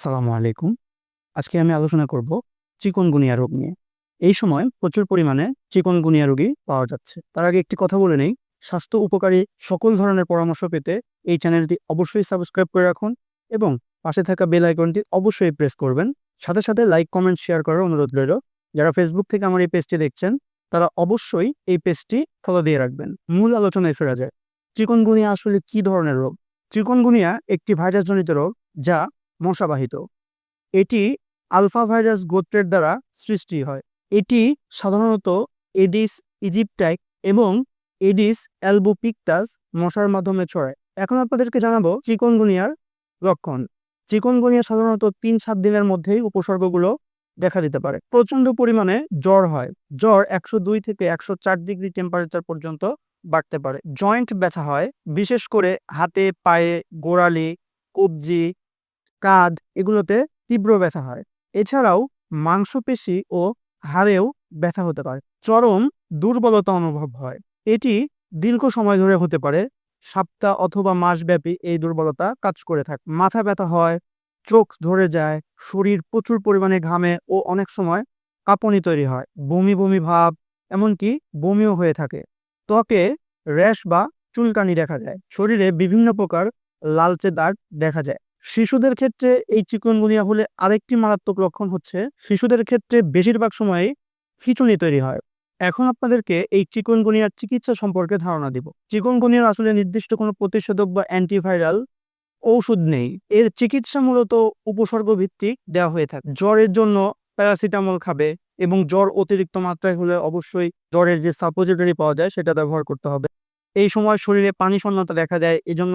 আসসালামু আলাইকুম। আজকে আমি আলোচনা করব চিকনগুনিয়া রোগ নিয়ে। এই সময় প্রচুর পরিমাণে চিকনগুনিয়া রোগী পাওয়া যাচ্ছে। তার আগে একটি কথা বলে নেই, স্বাস্থ্য উপকারী সকল ধরনের পরামর্শ পেতে এই চ্যানেলটি অবশ্যই সাবস্ক্রাইব করে রাখুন এবং পাশে থাকা বেল আইকনটি অবশ্যই প্রেস করবেন। সাথে সাথে লাইক, কমেন্ট, শেয়ার করার অনুরোধ রইল। যারা ফেসবুক থেকে আমার এই পেজটি দেখছেন, তারা অবশ্যই এই পেজটি ফলো দিয়ে রাখবেন। মূল আলোচনায় ফেরা যায় চিকনগুনিয়া আসলে কি ধরনের রোগ? চিকনগুনিয়া একটি ভাইরাসজনিত রোগ যা মশাবাহিত এটি আলফা ভাইরাস গোত্রের দ্বারা সৃষ্টি হয়। এটি সাধারণত এডিস ইজিপ্টাইক এবং এডিস অ্যালবোপিকটাস মশার মাধ্যমে ছড়ায়। এখন আপনাদেরকে জানাব চিকনগুনিয়ার লক্ষণ। চিকনগুনিয়া সাধারণত তিন সাত দিনের মধ্যেই উপসর্গগুলো দেখা দিতে পারে। প্রচণ্ড পরিমাণে জ্বর হয়। জ্বর একশো দুই থেকে একশো চার ডিগ্রি টেম্পারেচার পর্যন্ত বাড়তে পারে। জয়েন্ট ব্যথা হয়, বিশেষ করে হাতে, পায়ে, গোড়ালি, কবজি কাঁধ এগুলোতে তীব্র ব্যথা হয়। এছাড়াও মাংসপেশি ও হাড়েও ব্যথা হতে পারে। চরম দুর্বলতা অনুভব হয়। এটি দীর্ঘ সময় ধরে হতে পারে। সপ্তাহ অথবা মাসব্যাপী এই দুর্বলতা কাজ করে থাকে। মাথা ব্যথা হয়, চোখ ধরে যায়, শরীর প্রচুর পরিমাণে ঘামে ও অনেক সময় কাঁপুনি তৈরি হয়। বমি বমি ভাব, এমনকি বমিও হয়ে থাকে। ত্বকে র্যাশ বা চুলকানি দেখা যায়। শরীরে বিভিন্ন প্রকার লালচে দাগ দেখা যায়। শিশুদের ক্ষেত্রে এই চিকনগুনিয়া হলে আরেকটি মারাত্মক লক্ষণ হচ্ছে শিশুদের ক্ষেত্রে বেশিরভাগ সময়ে খিচুনি তৈরি হয়। এখন আপনাদেরকে এই চিকনগুনিয়ার চিকিৎসা সম্পর্কে ধারণা দিব। চিকনগুনিয়ার আসলে নির্দিষ্ট কোনো প্রতিষেধক বা অ্যান্টিভাইরাল ঔষধ নেই। এর চিকিৎসা মূলত উপসর্গ ভিত্তিক দেওয়া হয়ে থাকে। জ্বরের জন্য প্যারাসিটামল খাবে এবং জ্বর অতিরিক্ত মাত্রায় হলে অবশ্যই জ্বরের যে সাপোজিটরি পাওয়া যায় সেটা ব্যবহার করতে হবে। এই সময় শরীরে পানি শূন্যতা দেখা দেয়, এজন্য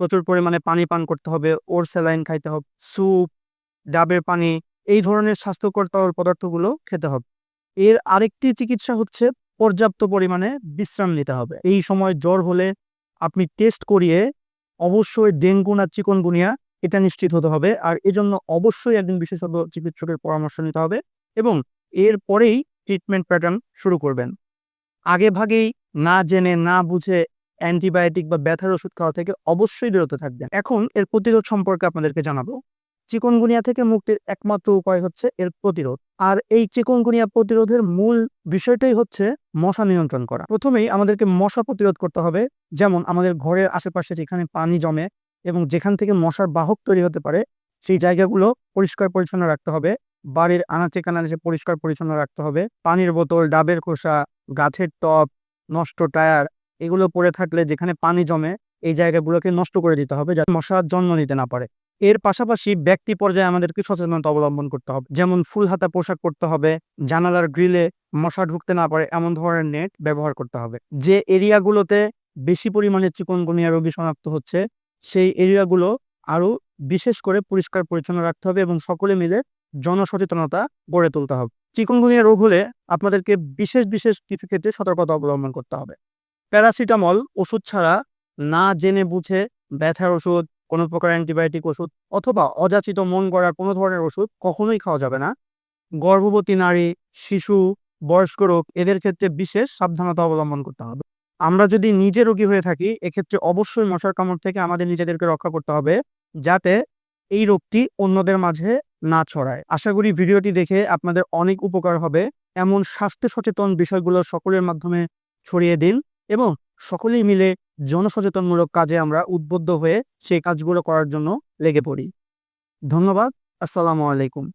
প্রচুর পরিমাণে পানি পান করতে হবে, ওর স্যালাইন খাইতে হবে, স্যুপ, ডাবের পানি, এই ধরনের স্বাস্থ্যকর তরল পদার্থগুলো খেতে হবে। এর আরেকটি চিকিৎসা হচ্ছে পর্যাপ্ত পরিমাণে বিশ্রাম নিতে হবে। এই সময় জ্বর হলে আপনি টেস্ট করিয়ে অবশ্যই ডেঙ্গু না চিকনগুনিয়া এটা নিশ্চিত হতে হবে। আর এজন্য অবশ্যই একজন বিশেষজ্ঞ চিকিৎসকের পরামর্শ নিতে হবে এবং এর পরেই ট্রিটমেন্ট প্যাটার্ন শুরু করবেন। আগে ভাগেই না জেনে, না বুঝে অ্যান্টিবায়োটিক বা ব্যথার ওষুধ খাওয়া থেকে অবশ্যই বিরত থাকবেন। এখন এর প্রতিরোধ সম্পর্কে আপনাদেরকে জানাব। চিকনগুনিয়া থেকে মুক্তির একমাত্র উপায় হচ্ছে এর প্রতিরোধ। আর এই চিকনগুনিয়া প্রতিরোধের মূল বিষয়টাই হচ্ছে মশা নিয়ন্ত্রণ করা। প্রথমেই আমাদেরকে মশা প্রতিরোধ করতে হবে। যেমন আমাদের ঘরের আশেপাশে যেখানে পানি জমে এবং যেখান থেকে মশার বাহক তৈরি হতে পারে, সেই জায়গাগুলো পরিষ্কার পরিচ্ছন্ন রাখতে হবে। বাড়ির আনাচে কানাচে পরিষ্কার পরিচ্ছন্ন রাখতে হবে। পানির বোতল, ডাবের খোসা, গাছের টব, নষ্ট টায়ার এগুলো পড়ে থাকলে যেখানে পানি জমে, এই জায়গাগুলোকে নষ্ট করে দিতে হবে যাতে মশা জন্ম নিতে না পারে। এর পাশাপাশি ব্যক্তি পর্যায়ে আমাদেরকে সচেতনতা অবলম্বন করতে হবে। যেমন ফুল হাতা পোশাক পরতে হবে, জানালার গ্রিলে মশা ঢুকতে না পারে এমন ধরনের নেট ব্যবহার করতে হবে। যে এরিয়াগুলোতে বেশি পরিমাণে চিকনগুনিয়া রোগী শনাক্ত হচ্ছে, সেই এরিয়াগুলো আরও বিশেষ করে পরিষ্কার পরিচ্ছন্ন রাখতে হবে এবং সকলে মিলে জনসচেতনতা গড়ে তুলতে হবে। চিকনগুনিয়া রোগ হলে আপনাদেরকে বিশেষ বিশেষ কিছু ক্ষেত্রে সতর্কতা অবলম্বন করতে হবে। প্যারাসিটামল ওষুধ ছাড়া না জেনে বুঝে ব্যথার ওষুধ, কোনো প্রকার অ্যান্টিবায়োটিক ওষুধ অথবা অযাচিত মন গড়ার কোনো ধরনের ওষুধ কখনোই খাওয়া যাবে না। গর্ভবতী নারী, শিশু, বয়স্ক রোগ, এদের ক্ষেত্রে বিশেষ সাবধানতা অবলম্বন করতে হবে। আমরা যদি নিজে রোগী হয়ে থাকি, এক্ষেত্রে অবশ্যই মশার কামড় থেকে আমাদের নিজেদেরকে রক্ষা করতে হবে, যাতে এই রোগটি অন্যদের মাঝে না ছড়ায়। আশা করি ভিডিওটি দেখে আপনাদের অনেক উপকার হবে। এমন স্বাস্থ্য সচেতন বিষয়গুলো সকলের মাধ্যমে ছড়িয়ে দিন। এবং সকলেই মিলে জনসচেতনমূলক কাজে আমরা উদ্বুদ্ধ হয়ে সেই কাজগুলো করার জন্য লেগে পড়ি। ধন্যবাদ। আসসালামু আলাইকুম।